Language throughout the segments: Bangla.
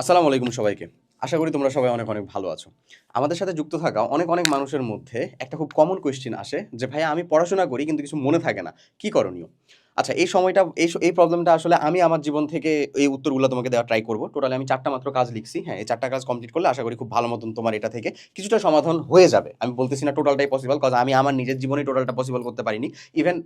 আসসালামু আলাইকুম সবাইকে। আশা করি তোমরা সবাই অনেক অনেক ভালো আছো। আমাদের সাথে যুক্ত থাকা অনেক অনেক মানুষের মধ্যে একটা খুব কমন কোয়েশ্চেন আসে যে ভাই আমি পড়াশোনা করি কিন্তু কিছু মনে থাকে না। কি করণীয়? আচ্ছা এই সময়টা, এই এই প্রবলেমটা আসলে আমি আমার জীবন থেকে এই উত্তরগুলো তোমাকে দেওয়া ট্রাই করব। টোটালি আমি চারটা মাত্র কাজ লিখছি। হ্যাঁ এই চারটা কাজ কমপ্লিট করলে আশা করি খুব ভালো মতন তোমার এটা থেকে কিছুটা সমাধান হয়ে যাবে। আমি বলতেছি না টোটালটাই পসিবল কজ আমি আমার নিজের জীবনে টোটালটা পসিবল করতে পারিনি। ইভেন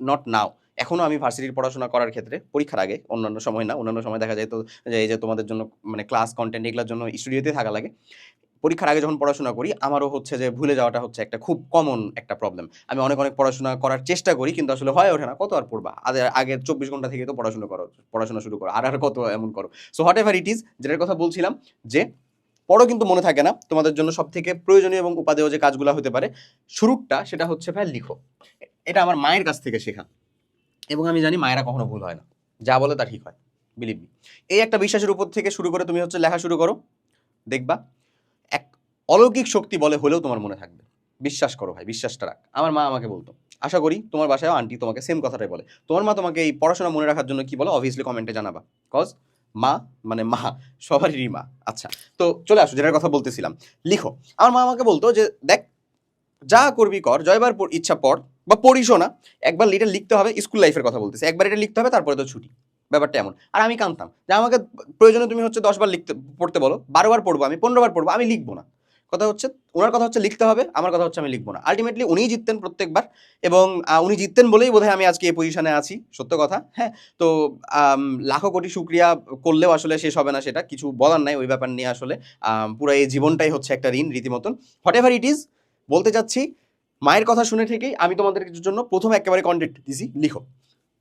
নট নাও এখনও আমি ভার্সিটির পড়াশোনা করার ক্ষেত্রে পরীক্ষার আগে, অন্যান্য সময় না, অন্যান্য সময় দেখা যায় তো, যে এই যে তোমাদের জন্য মানে ক্লাস কন্টেন্ট এগুলোর জন্য স্টুডিওতে থাকা লাগে। পরীক্ষার আগে যখন পড়াশোনা করি, আমারও হচ্ছে যে ভুলে যাওয়াটা হচ্ছে একটা খুব কমন একটা প্রবলেম আমি অনেক অনেক পড়াশোনা করার চেষ্টা করি, কিন্তু আসলে হয় ওঠে না। কত আর পড়বা? আগে আগের চব্বিশ ঘণ্টা থেকে তো পড়াশোনা করো, পড়াশোনা শুরু করো, আর আর কত এমন করো। So whatever it is যেটার কথা বলছিলাম, যে পড়ো কিন্তু মনে থাকে না, তোমাদের জন্য সব থেকে প্রয়োজনীয় এবং উপাদেয় যে কাজগুলো হতে পারে শুরুটা সেটা হচ্ছে ভাই লিখো। এটা আমার মায়ের কাছ থেকে শেখা। এবং আমি জানি মায়েরা কখনো ভুল হয় না। যা বলে তা ঠিক হয় বিলিভ মি এই একটা বিশ্বাসের উপর থেকে শুরু করে তুমি হচ্ছে লেখা শুরু করো, দেখবা, এক অলৌকিক শক্তি বলে হলেও তোমার মনে থাকবে। বিশ্বাস করো ভাই, বিশ্বাসটা রাখ। আমার মা আমাকে বলতো, আশা করি তোমার বাসায় আন্টি তোমাকে সেম কথাটাই বলে। তোমার মা তোমাকে এই পড়াশোনা মনে রাখার জন্য কি বলে? অবভিয়াসলি কমেন্টে জানাবা। কজ মা মানে মা, সবারই মা। আচ্ছা তো চলে আসো, যেটার কথা বলতেছিলাম। লিখো, আমার মা আমাকে বলতো যে, দেখ, যা করবি কর, জয়বার ইচ্ছা পড় বা পড়িসও না, একবার লিটার লিখতে হবে স্কুল লাইফের কথা বলতেছে। একবার এটা লিখতে হবে, তারপরে তো ছুটি। ব্যাপারটা এমন। আর আমি কানতাম যে আমাকে প্রয়োজনে তুমি হচ্ছে দশবার লিখতে, পড়তে বলো, বারোবার পড়ব আমি, পনেরোবার পড়ব, আমি লিখব না। কথা হচ্ছে, ওনার কথা হচ্ছে লিখতে হবে, আমার কথা হচ্ছে আমি লিখব না। আলটিমেটলি উনিই জিততেন প্রত্যেকবার এবং উনি জিততেন বলেই বোধহয় আমি আজকে এই পজিশনে আছি, সত্য কথা হ্যাঁ? তো লাখো কোটি শুক্রিয়া করলেও আসলে শেষ হবে না সেটা, কিছু বলার নাই ওই ব্যাপার নিয়ে আসলে। পুরো এই জীবনটাই হচ্ছে একটা ঋণ রীতিমতন। হোয়াট এভার ইট ইজ বলতে চাচ্ছি মায়ের কথা শুনে থেকেই আমি তোমাদের জন্য প্রথম একেবারে কন্টেন্ট দিছি, লিখো।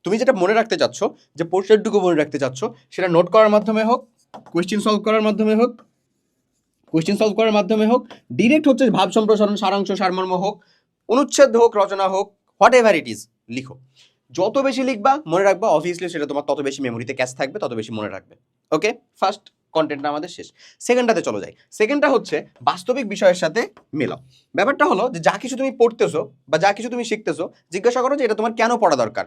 তুমি যেটা মনে রাখতে চাচ্ছ, যে পোর্শনটুকু মনে রাখতে চাচ্ছ, সেটা নোট করার মাধ্যমে হোক কোয়েশ্চেন সলভ করার মাধ্যমে হোক কোয়েশ্চেন সলভ করার মাধ্যমে হোক ডিরেক্ট হচ্ছে ভাব সম্প্রসারণ, সারাংশ, সারমর্ম হোক, অনুচ্ছেদ হোক, রচনা হোক হোয়াট এভার ইট ইজ লিখো। যত বেশি লিখবা, মনে রাখবা অবভিয়াসলি সেটা তোমার তত বেশি মেমোরিতে ক্যাচ থাকবে, তত বেশি মনে রাখবে। ওকে ফার্স্ট কন্টেন্টটা আমাদের শেষ। সেকেন্ডটাতে চলো যাই। সেকেন্ডটা হচ্ছে বাস্তবিক বিষয়ের সাথে মেলাও। ব্যাপারটা হলো যে যা কিছু তুমি পড়তেছো বা যা কিছু তুমি শিখতেছো, জিজ্ঞাসা করো যে এটা তোমার কেন পড়া দরকার?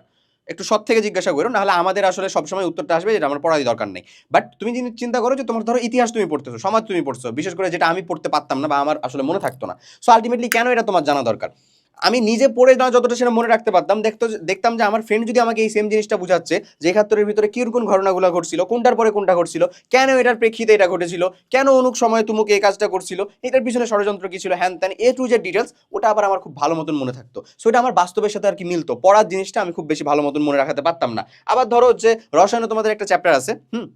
একটু সৎ থেকে জিজ্ঞাসা করো, নাহলে আমাদের আসলে সবসময় উত্তরটা আসবে যেটা আমার পড়ারই দরকার নেই। বাট তুমি যদি চিন্তা করো যে তোমার ধরো ইতিহাস তুমি পড়তেছো, সমাজ তুমি পড়ছো, বিশেষ করে যেটা আমি পড়তে পারতাম না বা আমার আসলে মনে থাকতো না। সো আলটিমেটলি কেন এটা তোমার জানা দরকার? আমি নিজে পড়ে না যতটা সেটা মনে রাখতে পারতাম, দেখতো দেখতাম যে আমার ফ্রেন্ড যদি আমাকে এই সেম জিনিসটা বুঝাচ্ছে, যে একাত্তরের ভিতরে কীরকম ঘটনাগুলো ঘটছিল, কোনটার পরে কোনটা ঘটছিল, কেন এটার প্রেক্ষিতে এটা ঘটেছিল, কেন অনুক সময় তুমুক এই কাজটা করছিল, এটার পিছনে ষড়যন্ত্র কি ছিল, হ্যান ত্যান, এ টু যে ডিটেলস ওটা আবার আমার খুব ভালো মতন মনে থাকতো। সো এটা আমার বাস্তবের সাথে আর কি মিলতো। পড়ার জিনিসটা আমি খুব বেশি ভালো মতন মনে রাখাতে পারতাম না। আবার ধরো যে, রসায়নে তোমাদের একটা চ্যাপ্টার আছে, হুম?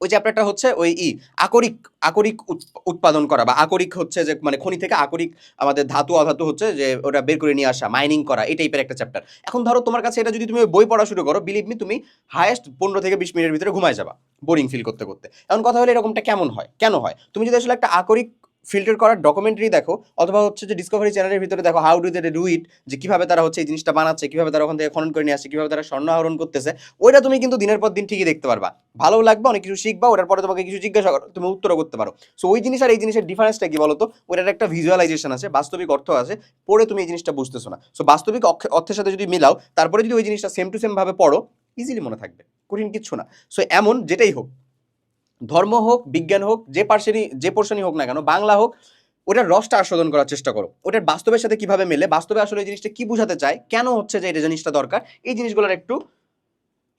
ওই চ্যাপ্টারটা হচ্ছে ওই ই, আকরিক আকরিক উৎ- উৎপাদন করা বা আকরিক হচ্ছে যে মানে খনি থেকে আকরিক আমাদের ধাতু, অধাতু হচ্ছে যে ওটা বের করে নিয়ে আসা মাইনিং করা, এই টাইপের একটা চ্যাপ্টার এখন ধরো তোমার কাছে এটা যদি তুমি বই পড়া শুরু করো বিলিভ মি তুমি হায়েস্ট পনেরো থেকে বিশ মিনিটের ভিতরে ঘুমায় যাবা বোরিং ফিল করতে করতে। এখন কথা হলে এরকমটা কেমন হয়? কেন হয়? তুমি যদি আসলে একটা আকরিক ফিল্টার করার ডকুমেন্টারি দেখো, অথবা হচ্ছে যে ডিসকভারি চ্যানেলের ভিতরে দেখো how do they do it যে কীভাবে তারা হচ্ছে এই জিনিসটা বানাচ্ছে, কীভাবে তারা ওখান থেকে খনন করে নিয়ে আসছে, কীভাবে তারা স্বর্ণ আহরণ করতেছে, ওইটা তুমি কিন্তু দিনের পর দিন ঠিকই দেখতে পারবা। ভালো লাগবে, অনেক কিছু শিখবা, ওটার পরে তোমাকে কিছু জিজ্ঞাসা করো, তুমি উত্তরও করতে পারো। সো ওই জিনিস আর এই জিনিসের ডিফারেন্সটা কি বলতো? ওটার একটা ভিজুয়ালাইজেশন আছে, বাস্তবিক অর্থ আছে, পড়ে তুমি এই জিনিসটা বুঝতেছো না। সো বাস্তবিক অর্থের সাথে যদি মিলাও, তারপরে যদি ওই জিনিসটা সেম টু সেম ভাবে পড়ো ইজিলি মনে থাকবে, কঠিন কিচ্ছু না। সো এমন যেটাই হোক। ধর্ম হোক, বিজ্ঞান হোক, যে পার্সেনই যে পোর্শনই হোক না কেন, বাংলা হোক, ওটার রসটা আস্বাদন করার চেষ্টা করো। ওটার বাস্তবের সাথে কীভাবে মেলে, বাস্তবে আসলে এই জিনিসটা কি বোঝাতে চায়, কেন হচ্ছে যে এটা জিনিসটা দরকার, এই জিনিসগুলোর একটু,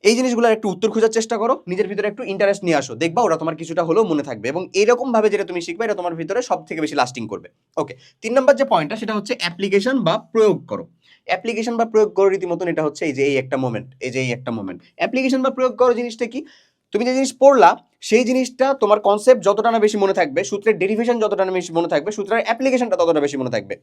এই জিনিসগুলোর একটু উত্তর খোঁজার চেষ্টা করো, নিজের ভিতরে একটু ইন্টারেস্ট নিয়ে আসো, দেখবা ওরা তোমার কিছুটা হলেও মনে থাকবে এবং এরকম ভাবে যেটা তুমি শিখবে, এটা তোমার ভিতরে সব থেকে বেশি লাস্টিং করবে। ওকে তিন নম্বর যে পয়েন্টটা সেটা হচ্ছে অ্যাপ্লিকেশন বা প্রয়োগ করো। অ্যাপ্লিকেশন বা প্রয়োগ করো রীতিমতন, এটা হচ্ছে এই যে এই একটা মোমেন্ট এই যে এই একটা মোমেন্ট অ্যাপ্লিকেশন বা প্রয়োগ করো জিনিসটা কি? তুমি যে জিনিস পড়লা, সেই জিনিসটা তোমার কনসেপ্ট যতটা না বেশি মনে থাকবে, সূত্রের ডেরিভেশন যতটা না বেশি মনে থাকবে, সূত্রের অ্যাপ্লিকেশনটা ততটা বেশি মনে থাকবে।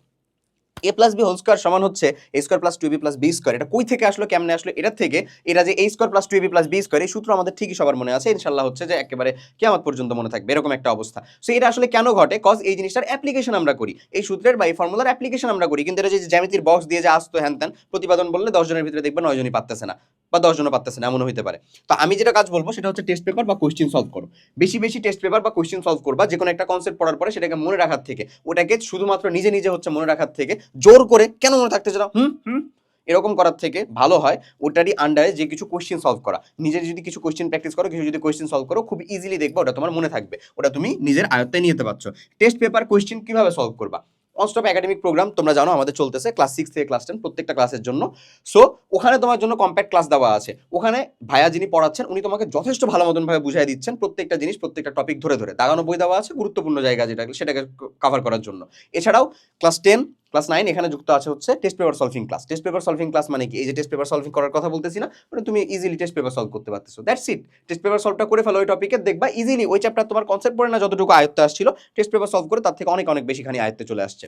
A plus B whole square সমান হচ্ছে A square plus two B plus B square এটা কই থেকে আসলো, কেমনে আসলো? এটা থেকে এটা যে A square plus two B plus B square এই সূত্র আমাদের ঠিকই সবার মনে আছে। ইনশাল্লাহ হচ্ছে যে একেবারে কেমন পর্যন্ত মনে থাকবে, এরকম একটা অবস্থা। সো এটা আসলে কেন ঘটে? কজ এই জিনিসটার অ্যাপ্লিকেশন আমরা করি। এই সূত্রের বা এই ফর্মুলার অ্যাপ্লিকেশন আমরা করি। কিন্তু এটা যে জ্যামিতির বক্স দিয়ে যে আসতো হ্যান ত্যান, প্রতিপাদন বললে দশ জনের ভিতরে দেখবে নয় জনই পারতেছে না বা দশ জনও পারতেছে না, এমনও হতে পারে। তো আমি যেটা কাজ বলব সেটা হচ্ছে টেস্ট পেপার বা কোশ্চেন সলভ করো। বেশি বেশি টেস্ট পেপার বা কোশ্চেন সলভ করবা যে কোনো একটা কনসেপ্ট পড়ার পরে সেটাকে মনে রাখার থেকে। ওটাকে শুধুমাত্র নিজে নিজে হচ্ছে মনে রাখার থেকে জোর করে কেন মনে থাকতে চাও হুম? হুম? এরকম করার থেকে ভালো হয় ওটারই আন্ডারে যে কিছু কোয়েশ্চেন সলভ করা। নিজে যদি কিছু কোয়েশ্চেন প্র্যাকটিস করো কিছু যদি কোয়েশ্চেন সলভ করো খুব ইজিলি দেখবে ওটা তোমার মনে থাকবে। ওটা তুমি নিজের আয়ত্তে নিয়ে যেতে পারছ। টেস্ট পেপার কোয়েশ্চেন কীভাবে সলভ করবা? অনস্টপ একাডেমিক প্রোগ্রাম তোমরা জানো আমাদের চলতেছে ক্লাস সিক্স থেকে ক্লাস টেন প্রত্যেকটা ক্লাসের জন্য। সো ওখানে তোমার জন্য কম্প্যাক্ট ক্লাস দেওয়া আছে। ওখানে ভাইয়া যিনি পড়াচ্ছেন উনি তোমাকে যথেষ্ট ভালো মতন ভাবে বুঝিয়ে দিচ্ছেন প্রত্যেকটা জিনিস প্রত্যেকটা টপিক ধরে ধরে। দাগানো বই দেওয়া আছে গুরুত্বপূর্ণ জায়গা যেটা সেটাকে কভার করার জন্য। এছাড়াও ক্লাস টেন ক্লাস নাইন এখানে যুক্ত আছে হচ্ছে test paper solving class test paper solving class মানে কি? এই যে টেস্ট পেপার সলভিং করার কথা বলতেছি না মানে তুমি ইজিলি টেস্ট পেপার সলভ করতে পারতেছো। দ্যাটস ইট টেস্ট পেপার সলভটা করে ফেলো ওই টপিকে দেখবা ইজিলি ওই চ্যাপ্টার তোমার কনসেপ্ট পড়ে না, যতটুকু আয়ত্তে আসছিল টেস্ট পেপার সলভ করে তার থেকে অনেক অনেক বেশিখানি আয়ত্তে চলে আসছে।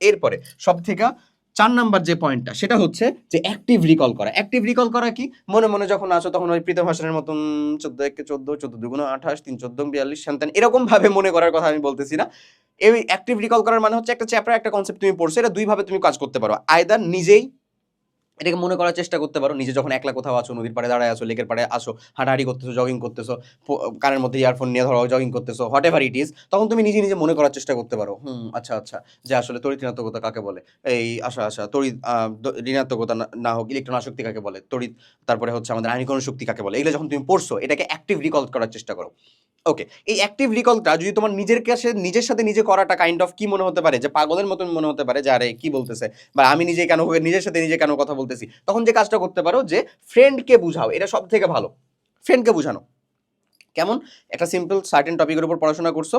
এরপরে সব থেকে চার নাম্বার যে পয়েন্টটা সেটা হচ্ছে যে অ্যাক্টিভ রিকল করা। অ্যাক্টিভ রিকল করা কি? মনে মনে যখন আসো তখন ওই প্রীতম হাসানের মতন চোদ্দ একে চোদ্দ চোদ্দ দুগুণ আঠাশ, তিন চোদ্দ, বিয়াল্লিশ, সন্তান, এরকমভাবে মনে করার কথা আমি বলতেছি না। এই অ্যাক্টিভ রিকল করার মানে হচ্ছে একটা চ্যাপ্টার একটা কনসেপ্ট তুমি পড়ছো, এটা দুইভাবে তুমি কাজ করতে পারো। আয়দার নিজেই এটাকে মনে করার চেষ্টা করতে পারো। নিজে যখন একলা কোথাও আছো, নদীর পাড়ে দাঁড়ায় আছো, লেকের পাড়ে আসো হাঁটাহাঁটি করতেছো জগিং করতেছো কানের মধ্যে ইয়ারফোন নিয়ে ধরো জগিং করতেছো হোয়াট এভার ইট ইজ তখন তুমি নিজে নিজে মনে করার চেষ্টা করতে পারো। হুম আচ্ছা আচ্ছা যে আসলে তড়িৎ ঋণাত্মকতা কাকে বলে? এই আশা আশা, তড়িৎ ঋণাত্মকতা না- হোক ইলেকট্রন আসক্তি কাকে বলে? তড়িৎ, তারপরে হচ্ছে আমাদের আয়নীকরণ শক্তি কাকে বলে? এগুলো যখন তুমি পড়ছো, এটাকে অ্যাক্টিভ রিকল করার চেষ্টা করো। ওকে এই অ্যাক্টিভ রিকলটা যদি তোমার নিজের কাছে, নিজের সাথে নিজে করাটা কাইন্ড অফ কি মনে হতে পারে? যে পাগলের মতন মনে হতে পারে যে, আরে, কি বলতেছে? বা, আমি নিজে কেন নিজের সাথে নিজে কেন কথা বলতেছি? তখন যে কাজটা করতে পারো যে ফ্রেন্ডকে বুঝাও, এটা সব থেকে ভালো ফ্রেন্ডকে বুঝানো। কেমন? একটা সিম্পল সার্টেন টপিকের উপর পড়াশোনা করছ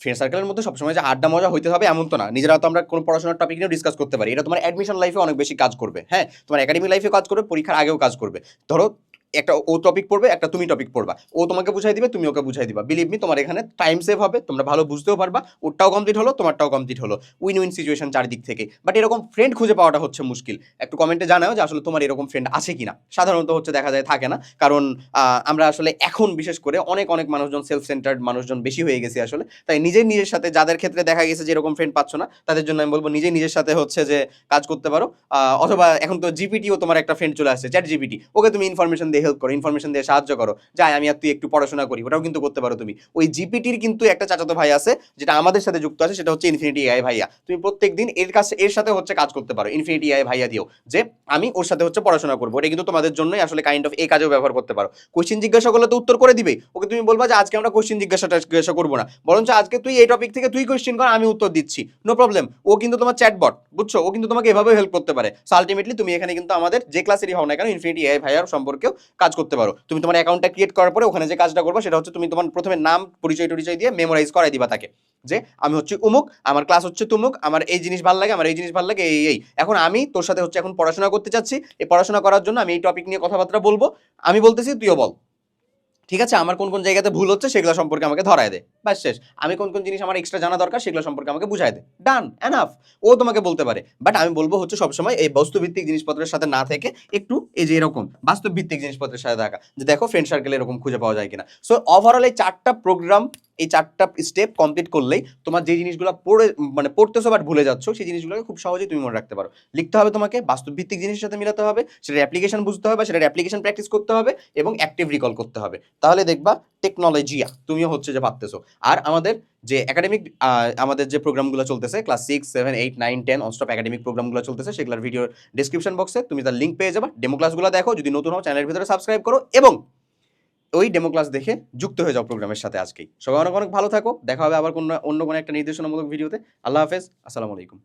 ফ্রেন্ড সার্কেলের মধ্যে সবসময় যে আড্ডা মজা হইতে হবে এমন তো না। নিজেরা তো আমরা কোনো পড়াশোনার টপিক নিয়েও ডিসকাস করতে পারি। এটা তোমার অ্যাডমিশন লাইফে অনেক বেশি কাজ করবে। হ্যাঁ তোমার একাডেমি লাইফে কাজ করবে, পরীক্ষার আগেও কাজ করবে। ধরো একটা ও টপিক পড়বে, একটা তুমি টপিক পড়বা। ও তোমাকে বুঝাই দিবে, তুমি ওকে বুঝাই দিবা। বিলিভ মি তোমার এখানে টাইম সেভ হবে, তোমরা ভালো বুঝতেও পারবা, ওরটাও কমপ্লিট হলো, তোমারটাও কমপ্লিট হলো। উইন উইন সিচুয়েশন চারিদিক থেকে। বাট এরকম ফ্রেন্ড খুঁজে পাওয়াটা হচ্ছে মুশকিল। একটু কমেন্টে জানাও যে আসলে তোমার এরকম ফ্রেন্ড আছে কিনা। সাধারণত হচ্ছে দেখা যায় থাকে না। কারণ আমরা আসলে এখন বিশেষ করে অনেক অনেক মানুষজন সেলফ সেন্টার্ড মানুষজন বেশি হয়ে গেছে আসলে। তাই নিজের নিজের সাথে যাদের ক্ষেত্রে দেখা গেছে যে এরকম ফ্রেন্ড পাচ্ছ না, তাদের জন্য আমি বলব নিজে নিজের সাথে হচ্ছে যে কাজ করতে পারো। অথবা এখন তো জিপিটিও তোমার একটা ফ্রেন্ড চলে আসছে চ্যাট জিপিটি ওকে তুমি ইনফরমেশন দিয়ে হেল্প করো ইনফরমেশন দিয়ে সাহায্য করো। যাই, আমি আর তুই একটু পড়াশোনা করি, ওটাও কিন্তু করতে পারো তুমি। ওই জিপিটির কিন্তু একটা চাচাতো ভাই আছে, যেটা আমাদের সাথে যুক্ত আছে, সেটা হচ্ছে ইনফিনিটি এআই ভাইয়া। তুমি প্রত্যেক দিন এর কাছে, এর সাথে হচ্ছে কাজ করতে পারো ইনফিনিটি এআই ভাইয়া দিও যে আমি ওর সাথে হচ্ছে পড়াশোনা করব এটা কিন্তু তোমাদের জন্যই আসলে কাইন্ড অফ এই কাজেও ব্যবহার করতে পারো। কোশ্চেন জিজ্ঞাসা করলে তো উত্তর করে দিবে ওকে তুমি বলবা যে, আজকে আমরা কোশ্চেন জিজ্ঞাসাটা জিজ্ঞাসা করব না। বরঞ্চ আজকে তুই এই টপিক থেকে তুই কোশ্চেন কর, আমি উত্তর দিচ্ছি। নো প্রবলেম ও কিন্তু তোমার চ্যাটবট বুঝছ? ও কিন্তু তোমাকে এভাবে হেল্প করতে পারে। সো আলটিমেটলি তুমি এখানে কিন্তু আমাদের যে ক্লাসেরই হও না কেন ইনফিনিটি এআই ভাইয়ার সম্পর্কেও কাজ করতে পারো। তুমি তোমার অ্যাকাউন্টটা ক্রিয়েট করার পরে ওখানে যে কাজটা করব সেটা হচ্ছে তুমি তোমার প্রথমে নাম, পরিচয় টরিচয় দিয়ে মেমোরাইজ করাই দিবা তাকে। যে আমি হচ্ছে উমুক, আমার ক্লাস হচ্ছে তুমুক, আমার এই জিনিস ভালো লাগে, আমার এই জিনিস ভালো লাগে, এই এই। এখন আমি তোর সাথে হচ্ছে এখন পড়াশোনা করতে চাচ্ছি, এই পড়াশোনা করার জন্য আমি এই টপিক নিয়ে কথাবার্তা বলব। আমি বলতেছি তুইও বল। ঠিক আছে? আমার কোন কোন জায়গাতে ভুল হচ্ছে সেগুলো সম্পর্কে আমাকে ধরায় দে। বাস শেষ। আমি কোন কোন জিনিস আমার এক্সট্রা জানা দরকার সেগুলো সম্পর্কে আমাকে বুঝাই দে। ডান এনাফ ও তোমাকে বলতে পারে। বাট আমি বলব হচ্ছে সবসময় এই বস্তুভিত্তিক জিনিসপত্রের সাথে না থেকে একটু এই যে এরকম বাস্তব ভিত্তিক জিনিসপত্রের সাথে থাকা। যে দেখো ফ্রেন্ড সার্কেল এরকম খুঁজে পাওয়া যায় কিনা। সো ওভারঅল এই চারটা প্রোগ্রাম এই চারটা স্টেপ কমপ্লিট করলেই তোমার যে জিনিসগুলো পড়ে মানে পড়তেছো বাট ভুলে যাচ্ছ, সেই জিনিসগুলোকে খুব সহজেই তুমি মনে রাখতে পারো। লিখতে হবে তোমাকে বাস্তব ভিত্তিক জিনিসের সাথে মিলাতে হবে, সেটার অ্যাপ্লিকেশন বুঝতে হবে, সেটার অ্যাপ্লিকেশন প্র্যাকটিস করতে হবে এবং অ্যাক্টিভ রিকল করতে হবে। তাহলে দেখবা টেকনোলজিয়া তুমিও হচ্ছে যে ভাবতেছো। আর আমাদের যে একাডেমিক আমাদের যে প্রোগ্রামগুলো চলতেছে class six seven eight nine ten nonstop academic প্রোগ্রামগুলো চলতেছে, সেগুলোর ভিডিও ডিসক্রিপশন বক্সে তুমি তার লিঙ্ক পেয়ে যাবা। ডেমো ক্লাসগুলো দেখো, যদি নতুন হও চ্যানেলের ভিতরে সাবস্ক্রাইব করো এবং ওই ডেমো ক্লাস দেখে যুক্ত হয়ে যাও প্রোগ্রামের সাথে আজকেই। সবাই অনেক অনেক ভালো থাকো, দেখা হবে আবার কোনো অন্য কোনো একটা নির্দেশনামূলক ভিডিওতে আল্লাহ হাফেজ, আসসালামু আলাইকুম।